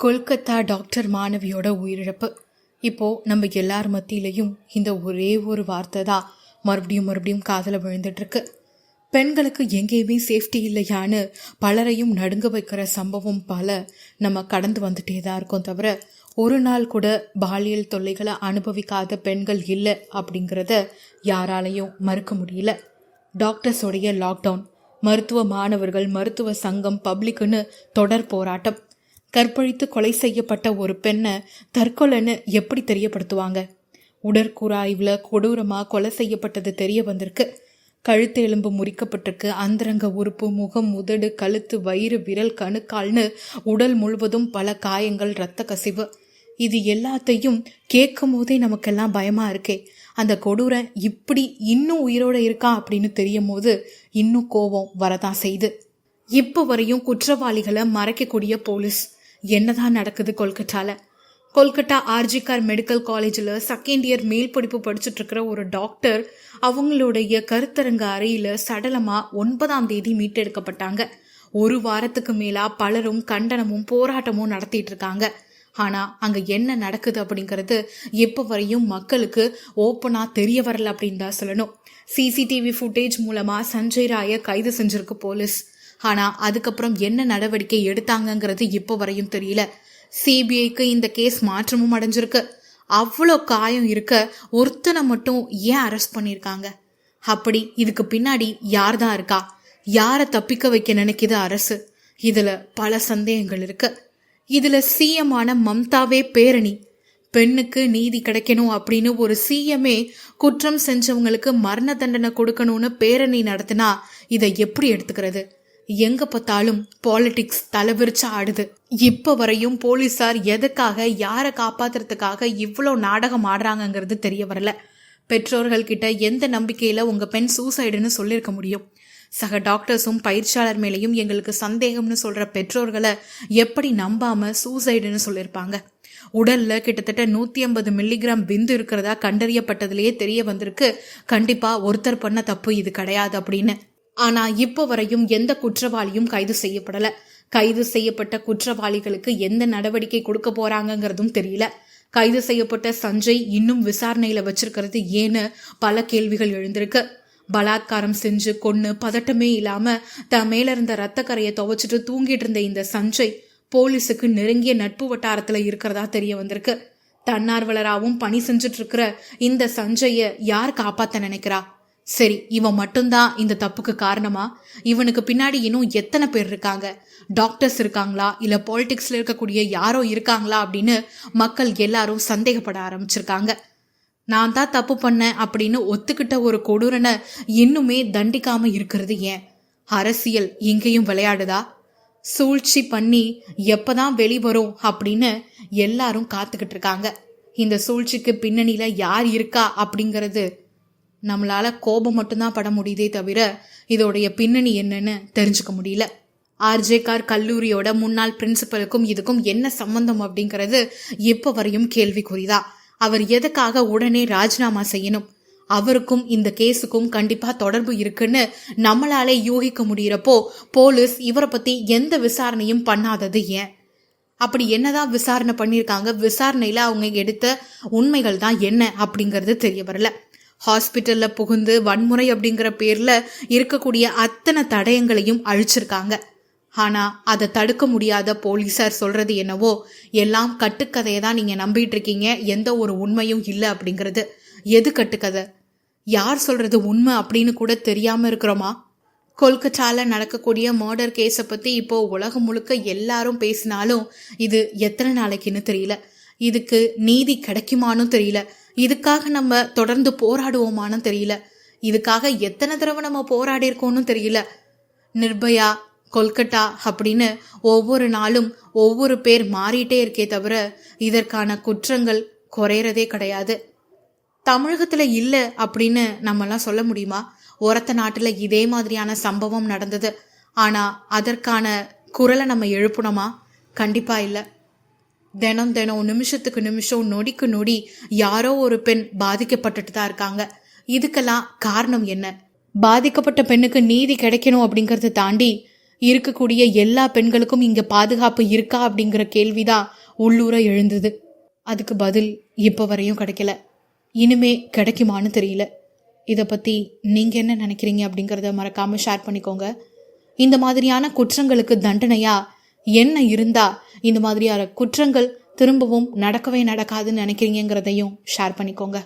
Kolkata doctor மாணவியோட உயிரிழப்பு. இப்போ நம்ம எல்லார் மத்தியிலையும் இந்த ஒரே ஒரு வார்த்தை தான் மறுபடியும் மறுபடியும் காதில் விழுந்துட்டு பெண்களுக்கு எங்கேயுமே சேஃப்டி இல்லையான்னு பலரையும் நடுங்க வைக்கிற சம்பவம் பல நம்ம கடந்து வந்துட்டே தான் இருக்கோம் தவிர ஒரு நாள் கூட பாலியல் தொல்லைகளை அனுபவிக்காத பெண்கள் இல்லை அப்படிங்கிறத யாராலையும் மறுக்க முடியல. டாக்டர்ஸோடைய லாக்டவுன் மருத்துவ மாணவர்கள் மருத்துவ சங்கம் பப்ளிக்குன்னு தொடர் போராட்டம். கற்பழித்து கொலை செய்யப்பட்ட ஒரு பெண்ணை தற்கொலைன்னு எப்படி தெரியப்படுத்துவாங்க? உடற்கூறாய்வில் கொடூரமாக கொலை செய்யப்பட்டது தெரிய வந்திருக்கு. கழுத்து எலும்பு முறிக்கப்பட்டிருக்கு. அந்தரங்க உறுப்பு முகம் உதடு கழுத்து வயிறு விரல் கணுக்கால்னு உடல் முழுவதும் பல காயங்கள் இரத்த கசிவு. இது எல்லாத்தையும் கேட்கும் போதே நமக்கெல்லாம் பயமாக இருக்கே. அந்த கொடூரம் இப்படி இன்னும் உயிரோடு இருக்கா அப்படின்னு தெரியும் போது இன்னும் கோபம் வரதான் செய்து. இப்போ வரையும் குற்றவாளிகளை மறைக்கக்கூடிய போலீஸ் என்னதான் நடக்குது கொல்கட்டால? கொல்கட்டா ஆர்ஜிகார் மெடிக்கல் காலேஜில் செகண்ட் இயர் மேல் படிப்பு படிச்சுட்டு இருக்கிற ஒரு டாக்டர் அவங்களுடைய கருத்தரங்க அறையில் சடலமாக ஒன்பதாம் தேதி மீட்டெடுக்கப்பட்டாங்க. ஒரு வாரத்துக்கு மேலா பலரும் கண்டனமும் போராட்டமும் நடத்திட்டு இருக்காங்க. ஆனா அங்க என்ன நடக்குது அப்படிங்கிறது எப்போ வரையும் மக்களுக்கு ஓப்பனா தெரிய வரல அப்படின்னு தான் சொல்லணும். சிசிடிவி ஃபுட்டேஜ் மூலமா சஞ்சய் ராய கைது செஞ்சிருக்கு போலீஸ். ஆனா அதுக்கப்புறம் என்ன நடவடிக்கை எடுத்தாங்கங்கிறது இப்போ வரையும் தெரியல. சிபிஐக்கு இந்த கேஸ் மாற்றமும் அடைஞ்சிருக்கு. அவ்வளோ காயம் இருக்க ஒருத்தனை மட்டும் ஏன் அரெஸ்ட் பண்ணியிருக்காங்க? அப்படி இதுக்கு பின்னாடி யார் தான் இருக்கா? யாரை தப்பிக்க வைக்க நினைக்கிது அரசு? இதில் பல சந்தேகங்கள் இருக்கு. இதில் சிஎமான மம்தாவே பேரணி. பெண்ணுக்கு நீதி கிடைக்கணும் அப்படின்னு ஒரு சிஎம்ஏ குற்றம் செஞ்சவங்களுக்கு மரண தண்டனை கொடுக்கணும்னு பேரணி நடத்தினா இதை எப்படி எடுத்துக்கிறது? எங்க பார்த்தாலும் பாலிடிக்ஸ் தலைவிரிச்சு ஆடுது. இப்ப வரையும் போலீசார் எதுக்காக யாரை காப்பாத்துறதுக்காக இவ்வளோ நாடகம் ஆடுறாங்கங்கிறது தெரிய வரல. பெற்றோர்கள் கிட்ட எந்த நம்பிக்கையில உங்க பெண் சூசைடுன்னு சொல்லியிருக்க முடியும்? சக டாக்டர்ஸும் பயிற்சியாளர் மேலேயும் எங்களுக்கு சந்தேகம்னு சொல்ற பெற்றோர்களை எப்படி நம்பாம சூசைடுன்னு சொல்லியிருப்பாங்க உடல்ல கிட்டத்தட்ட நூத்தி ஐம்பது மில்லிகிராம் விந்து இருக்கிறதா கண்டறியப்பட்டதுலயே தெரிய வந்திருக்கு. கண்டிப்பா ஒருத்தர் பண்ண தப்பு இது கிடையாது அப்படின்னு. ஆனா இப்போ வரையும் எந்த குற்றவாளியும் கைது செய்யப்படல. கைது செய்யப்பட்ட குற்றவாளிகளுக்கு எந்த நடவடிக்கை கொடுக்க போறாங்கங்கிறதும் தெரியல. கைது செய்யப்பட்ட சஞ்சய் இன்னும் விசாரணையில வச்சிருக்கிறது ஏன்னு பல கேள்விகள் எழுந்திருக்கு. பலாத்காரம் செஞ்சு கொன்னு பதட்டமே இல்லாம தன் மேல இருந்த ரத்த கரையை துவைச்சிட்டு தூங்கிட்டு இருந்த இந்த சஞ்சய் போலீஸுக்கு நெருங்கிய நட்பு வட்டாரத்துல இருக்கிறதா தெரிய வந்திருக்கு. தன்னார்வலராகவும் பணி செஞ்சுட்டு இருக்கிற இந்த சஞ்சய யார் காப்பாத்த நினைக்கிறா? சரி இவன் மட்டும்தான் இந்த தப்புக்கு காரணமா? இவனுக்கு பின்னாடி இன்னும் எத்தனை பேர் இருக்காங்க? டாக்டர்ஸ் இருக்காங்களா? இல்ல பாலிடிக்ஸ்ல இருக்கக்கூடிய யாரோ இருக்காங்களா? அப்படின்னு மக்கள் எல்லாரும் சந்தேகப்பட ஆரம்பிச்சிருக்காங்க. நான் தான் தப்பு பண்ணேன் அப்படின்னு ஒத்துக்கிட்ட ஒரு கொடூரனை இன்னுமே தண்டிக்காம இருக்கிறது ஏன்? அரசியல் எங்கேயும் விளையாடுதா? சூழ்ச்சி பண்ணி எப்பதான் வெளிவரும் அப்படின்னு எல்லாரும் காத்துக்கிட்டு இருக்காங்க. இந்த சூழ்ச்சிக்கு பின்னணியில யார் இருக்கா அப்படிங்கிறது நம்மளால கோபம் மட்டும்தான் பட முடியுதே தவிர இதோடைய பின்னணி என்னன்னு தெரிஞ்சுக்க முடியல. ஆர்ஜேகார் கல்லூரியோட முன்னாள் பிரின்சிபலுக்கும் இதுக்கும் என்ன சம்பந்தம் அப்படிங்கிறது இப்போ வரையும் கேள்விக்குறிதா அவர் எதுக்காக உடனே ராஜினாமா செய்யணும்? அவருக்கும் இந்த கேஸுக்கும் கண்டிப்பா தொடர்பு இருக்குன்னு நம்மளாலே யூகிக்க முடியறப்போ போலீஸ் இவரை பத்தி எந்த விசாரணையும் பண்ணாதது ஏன்? அப்படி என்னதான் விசாரணை பண்ணியிருக்காங்க விசாரணையில அவங்க எடுத்த உண்மைகள் தான் என்ன அப்படிங்கிறது தெரிய வரல. ஹாஸ்பிட்டலில் புகுந்து வன்முறை அப்படிங்கிற பேரில் இருக்கக்கூடிய அத்தனை தடயங்களையும் அழிச்சிருக்காங்க. ஆனால் அதை தடுக்க முடியாத போலீஸார் சொல்கிறது என்னவோ எல்லாம் கட்டுக்கதையை தான் நீங்கள் நம்பிட்டு இருக்கீங்க எந்த ஒரு உண்மையும் இல்லை அப்படிங்கிறது. எது கட்டுக்கதை? யார் சொல்கிறது உண்மை அப்படின்னு கூட தெரியாமல் இருக்கிறோமா? கொல்கத்தாவில் நடக்கக்கூடிய மர்டர் கேஸை பற்றி இப்போது உலகம் முழுக்க எல்லாரும் பேசினாலும் இது எத்தனை நாளைக்குன்னு தெரியல. இதுக்கு நீதி கிடைக்குமானும் தெரியல. இதுக்காக நம்ம தொடர்ந்து போராடுவோமானும் தெரியல. இதுக்காக எத்தனை தடவை நம்ம போராடி இருக்கோம்னு தெரியல. நிர்பயா கொல்கட்டா அப்படின்னு ஒவ்வொரு நாளும் ஒவ்வொரு பேர் மாறிட்டே இருக்கே தவிர இதற்கான குற்றங்கள் குறையறதே கிடையாது. தமிழகத்துல இல்லை அப்படின்னு நம்மலாம் சொல்ல முடியுமா? ஒரத்த நாட்டுல இதே மாதிரியான சம்பவம் நடந்தது. ஆனா அதற்கான குரலை நம்ம எழுப்பணுமா கண்டிப்பா இல்லை. தினம் தினம் நிமிஷத்துக்கு நிமிஷம் நொடிக்கு நொடி யாரோ ஒரு பெண் பாதிக்கப்பட்டுட்டு தான் இருக்காங்க. இதுக்கெல்லாம் காரணம் என்ன? பாதிக்கப்பட்ட பெண்ணுக்கு நீதி கிடைக்கணும் அப்படிங்கறத தாண்டி இருக்கக்கூடிய எல்லா பெண்களுக்கும் இங்கே பாதுகாப்பு இருக்கா அப்படிங்கிற கேள்விதான் உள்ளூர எழுந்தது. அதுக்கு பதில் இப்போ வரையும் கிடைக்கல. இனிமே கிடைக்குமான்னு தெரியல. இதை பற்றி நீங்கள் என்ன நினைக்கிறீங்க அப்படிங்கிறத மறக்காமல் ஷேர் பண்ணிக்கோங்க. இந்த மாதிரியான குற்றங்களுக்கு தண்டனையா என்ன இருந்தா இந்த மாதிரியான குற்றங்கள் திரும்பவும் நடக்கவே நடக்காதுன்னு நினைக்கிறீங்கிறதையும் ஷேர் பண்ணிக்கோங்க.